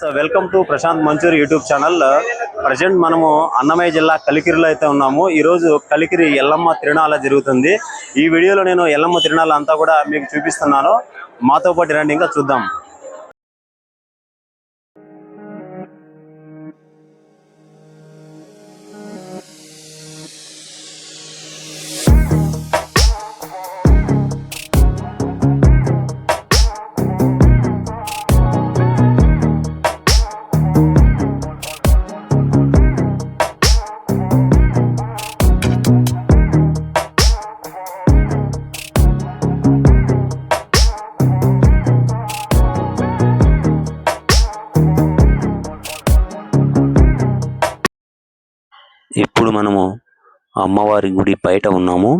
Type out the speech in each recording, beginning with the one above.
so welcome to Prashanth Manchuri YouTube channel present మనము అన్నమయ్య జిల్లా కలికిరిలో అయితే ఉన్నాము. ఈ రోజు కలికిరి ఎల్లమ్మ తిరునాళ జరుగుతుంది. ఈ వీడియోలో నేను ఎల్లమ్మ తిరునాళ అంతా కూడా మీకు చూపిస్తున్నాను. మాతో పాటు రండి ఇంకా చూద్దాం. అమ్మవారి గుడి బయట ఉన్నాము.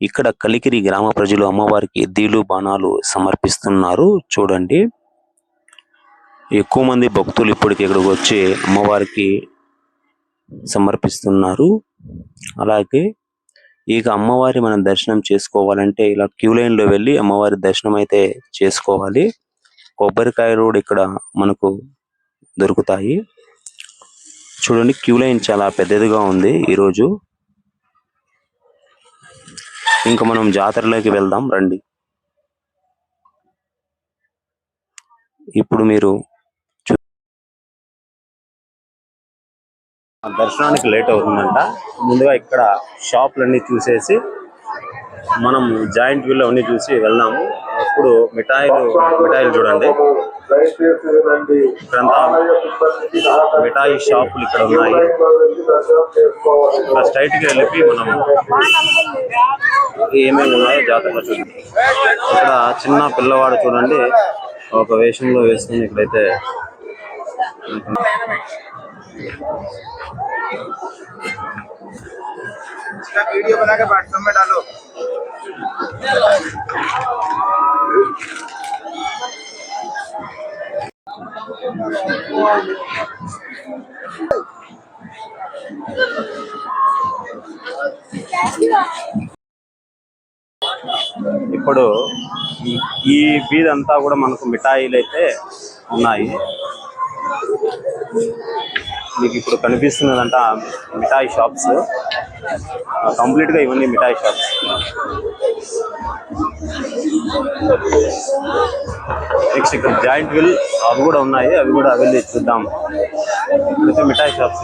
ఇక్కడ కలికిరి గ్రామ ప్రజలు అమ్మవారికి దీలు బాణాలు సమర్పిస్తున్నారు. చూడండి. ఎక్కువ మంది భక్తులు ఇప్పటికి ఇక్కడికి వచ్చి అమ్మవారికి సమర్పిస్తున్నారు. అలాగే ఇక అమ్మవారి మనం దర్శనం చేసుకోవాలంటే ఇలా క్యూ లైన్లో వెళ్ళి అమ్మవారి దర్శనం అయితే చేసుకోవాలి. కొబ్బరికాయ రోడ్ ఇక్కడ మనకు దొరుకుతాయి. చూడండి క్యూ లైన్ చాలా పెద్దదిగా ఉంది ఈరోజు. ఇంకా మనం జాతరలోకి వెళ్దాం రండి. ఇప్పుడు మీరు చూ- దర్శనానికి లేట్ అవుతుందంట. ముందుగా ఇక్కడ షాపులన్నీ చూసేసి మనం జాయింట్ వీల్ అవన్నీ చూసి వెళ్దాము. ఇప్పుడు మిఠాయిలు మిఠాయిలు చూడండి. ఇక్కడంతా మిఠాయి షాపులు ఇక్కడ ఉన్నాయి ఇక్కడ స్ట్రైట్ గా వెళ్ళి మనం ఏమేమి ఉన్నాయో జాతరలో చూద్దాం ఇక్కడ చిన్న పిల్లవాడు చూడండి ఒక వేషంలో వేసుకుని ఇక్కడైతే इसका वीडियो बना के व्हाट्सएप में डालो ఇప్పుడు ఈ- ఈ అంతా కూడా మనకు మిఠాయిలు అయితే ఉన్నాయి. మీకు ఇప్పుడు కనిపిస్తున్నదంట మిఠాయి షాప్స్. కంప్లీట్గా ఇవన్నీ మిఠాయి షాప్ నెక్స్ట్ ఇక్కడ జాయింట్ విల్ అవి కూడా ఉన్నాయి అవి కూడా వెళ్ళి చూద్దాం. ఇక్కడైతే మిఠాయి షాప్స్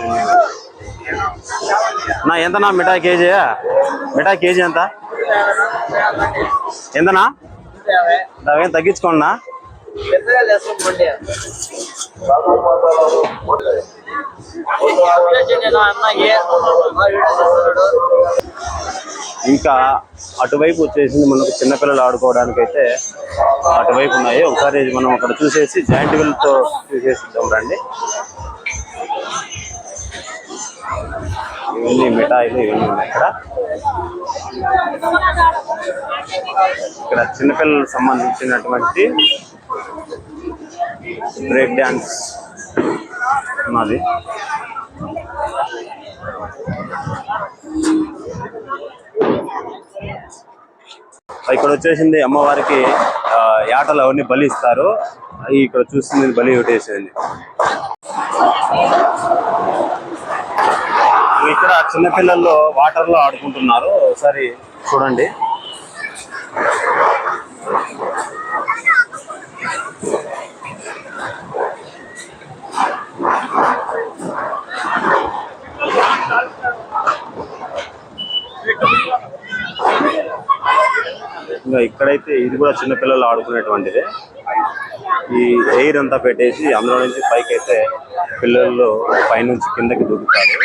నా. ఎంత నా మిఠాయి కేజీ? మిఠాయి కేజీ ఎంత? ఎంతనా? అవేం తగ్గించుకోండి నా. ఇంకా అటువైపు వచ్చేసింది మనకు చిన్నపిల్లలు ఆడుకోవడానికి అయితే అటువైపు ఉన్నాయి. ఒకసారి మనం అక్కడ చూసేసి జాయింట్ వీల్తో చూసేసిద్దాం రండి. ఇవన్నీ మిఠాయిలు ఇవన్నీ ఉన్నాయి ఇక్కడ. ఇక్కడ చిన్నపిల్లలకు సంబంధించినటువంటి బ్రేక్ డ్యాన్స్ ఉన్నది ఇక్కడ వచ్చేసింది అమ్మవారికి యాటలు అవన్నీ బలి ఇస్తారు. అవి ఇక్కడ చూస్తుంది బలి ఒకటేసింది ఇక్కడ చిన్నపిల్లలు వాటర్లో ఆడుకుంటున్నారు. ఒకసారి చూడండి. ఇంకా ఇక్కడైతే ఇది కూడా చిన్నపిల్లలు ఆడుకునేటువంటిది. ఈ ఎయిర్ అంతా పెట్టేసి అందులో నుంచి పైకి అయితే పిల్లలు పైనుంచి కిందకి దూకుతారు.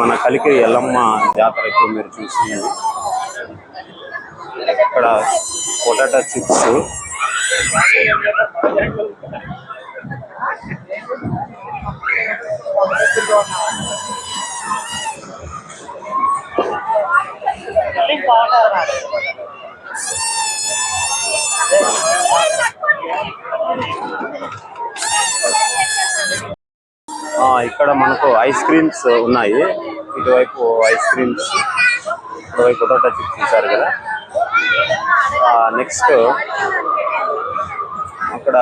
మన కలికి ఎల్లమ్మ జాతర ఇప్పుడు మీరు చూసింది ఇక్కడ పొటాటో చిప్స్. ఆ, ఇక్కడ మనకు ఐస్ క్రీమ్స్ ఉన్నాయి. ఇటువైపు ఐస్ క్రీమ్స్ ఇటువైపు పొటాటో చిప్స్ ఇచ్చారు కదా. నెక్స్ట్ అక్కడ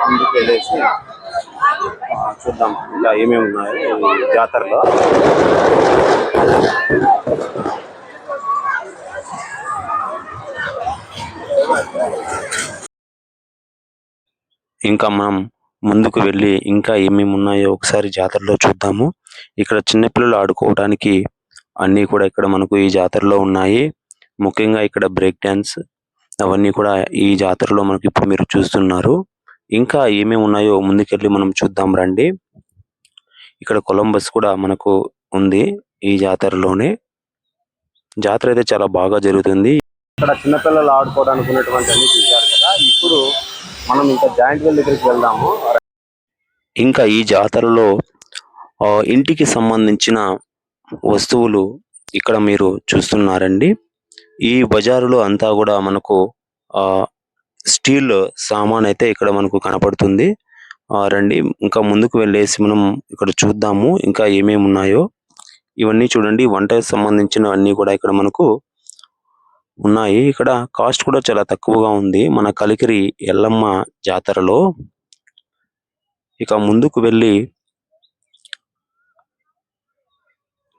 ముందుకు వెళ్ళేసి చూద్దాం ఇంకా ఏమేమి ఉన్నాయి జాతరలో. ఇంకా మనం ముందుకు వెళ్ళి ఇంకా ఏమేమి ఉన్నాయో ఒకసారి జాతరలో చూద్దాము. ఇక్కడ చిన్నపిల్లలు ఆడుకోవడానికి అన్నీ కూడా ఇక్కడ మనకు ఈ జాతరలో ఉన్నాయి. ముఖ్యంగా ఇక్కడ బ్రేక్ డాన్స్ అవన్నీ కూడా ఈ జాతరలో మనకి ఇప్పుడు మీరు చూస్తున్నారు. ఇంకా ఏమేమి ఉన్నాయో ముందుకెళ్ళి మనం చూద్దాం రండి. ఇక్కడ కొలంబస్ కూడా మనకు ఉంది ఈ జాతరలోనే. జాతర అయితే చాలా బాగా జరుగుతుంది. ఇక్కడ చిన్నపిల్లలు ఆడుకోవడానికి ఉన్నటువంటి అన్ని చూశారు కదా. ఇప్పుడు మనం ఇంకా జాయింట్ వెల్ దగ్గరికి వెళ్దాము. ఇంకా ఈ జాతరలో ఆ, ఇంటికి సంబంధించిన వస్తువులు ఇక్కడ మీరు చూస్తున్నారండి. ఈ బజారులో అంతా కూడా మనకు ఆ స్టీల్ సామాన్ అయితే ఇక్కడ మనకు కనపడుతుంది. ఆ రండి ఇంకా ముందుకు వెళ్ళేసి మనం ఇక్కడ చూద్దాము ఇంకా ఏమేమి ఉన్నాయో ఇవన్నీ చూడండి వంటకి సంబంధించిన అన్ని కూడా ఇక్కడ మనకు ఉన్నాయి. ఇక్కడ కాస్ట్ కూడా చాలా తక్కువగా ఉంది. మన కలికిరి ఎల్లమ్మ జాతరలో ఇక ముందుకు వెళ్ళి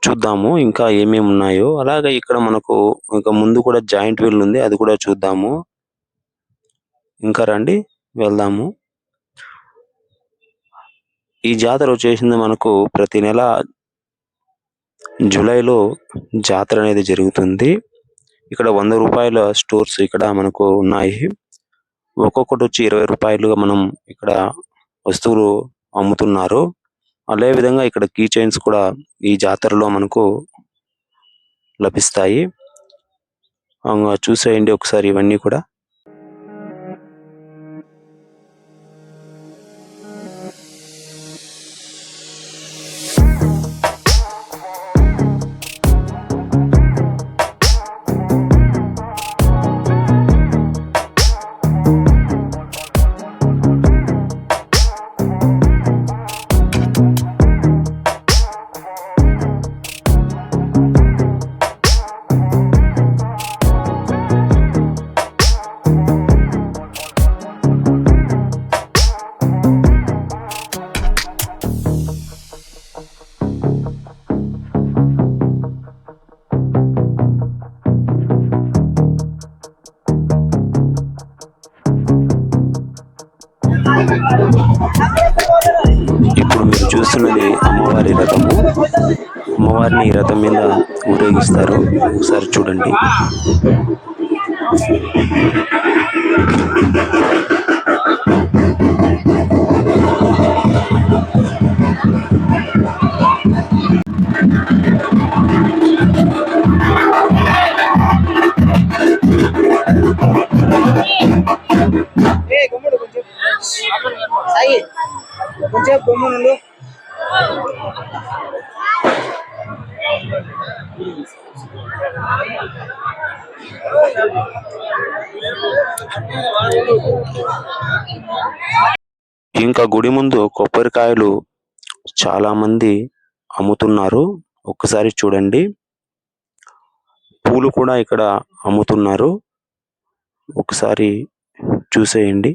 చూద్దాము ఇంకా ఏమేమి ఉన్నాయో. అలాగే ఇక్కడ మనకు ఇంకా ముందు కూడా జాయింట్ వీల్ ఉంది. అది కూడా చూద్దాము. ఇంకా రండి వెళ్దాము. ఈ జాతర వచ్చేసింది మనకు ప్రతి నెల జూలైలో జాతర అనేది జరుగుతుంది. ఇక్కడ వంద రూపాయల స్టోర్స్ ఇక్కడ మనకు ఉన్నాయి. ఒక్కొక్కటి వచ్చి ఇరవై రూపాయలుగా మనం ఇక్కడ వస్తువులు అమ్ముతున్నారు. అదే విధంగా ఇక్కడ కీ చైన్స్ కూడా ఈ జాతరలో మనకు లభిస్తాయి. చూసేయండి ఒకసారి ఇవన్నీ కూడా. అమ్మవారిని రథం మీద ఊరేగిస్తారు. ఒకసారి చూడండి. కొంచెం. సాయి కొంచెం గుమ్ముడు ఇంకా గుడి ముందు కొబ్బరికాయలు చాలా మంది అమ్ముతున్నారు. ఒక్కసారి చూడండి. పూలు కూడా ఇక్కడ అమ్ముతున్నారు. ఒకసారి చూసేయండి.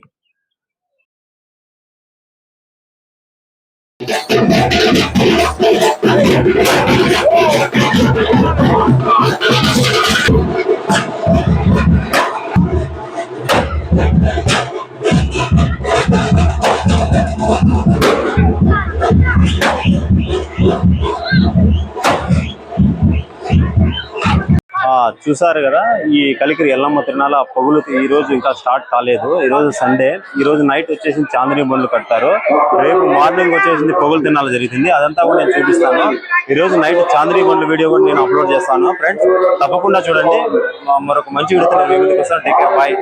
చూసారు కదా ఈ కలికిరి ఎల్లమ్మ తిరణాల పొగులు ఈ రోజు ఇంకా స్టార్ట్ కాలేదు. ఈ రోజు సండే. ఈ రోజు నైట్ వచ్చేసి చాందిని బండ్లు కడతారు రేపు మార్నింగ్ వచ్చేసి పొగులు తిరణాలు జరుగుతుంది అదంతా కూడా నేను చూపిస్తాను. ఈ రోజు నైట్ చాందిని బండ్ల వీడియో కూడా నేను అప్లోడ్ చేస్తాను. ఫ్రెండ్స్ తప్పకుండా చూడండి. మరొక మంచి వీడియో మీ ముందుకు వస్తాను. Take bye